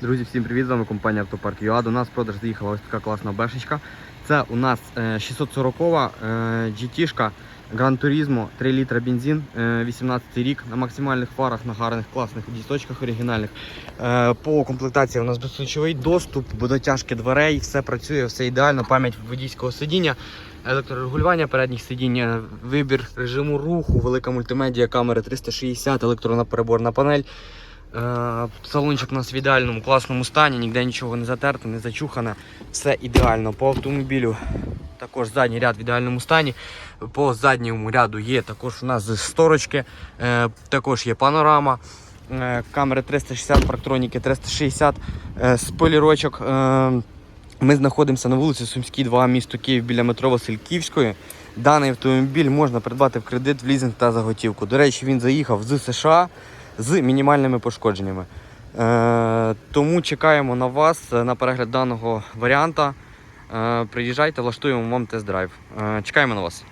Друзі, всім привіт! З вами компанія Автопарк ЮА. До нас продаж заїхала ось така класна бешечка. Це у нас е, 640 е, GT-шка Gran Turismo, 3 літра бензин, е, 18 рік на максимальних фарах, на гарних класних дісточках оригінальних. Е, По комплектації у нас безключовий доступ, дотяжки дверей, все працює, все ідеально, пам'ять водійського сидіння. Електрорегулювання передніх сидінь, е, вибір режиму руху, велика мультимедіа, камери 360, електронна переборна панель. Е, Салончик у нас в ідеальному класному стані, ніде нічого не затерто, не зачухане. Все ідеально. По автомобілю також задній ряд в ідеальному стані. По задньому ряду є також у нас сторочки, е, також є панорама. е, Камери 360, парктроніки 360, е, спойлерочок. Ми знаходимося на вулиці Сумській, 2, місто Київ біля метро Васильківської. Даний автомобіль можна придбати в кредит, в лізинг та за готівку. До речі, він заїхав з США з мінімальними пошкодженнями. Е, тому чекаємо на вас е, на перегляд даного варіанта. Е, приїжджайте, влаштуємо вам тест-драйв. Чекаємо на вас.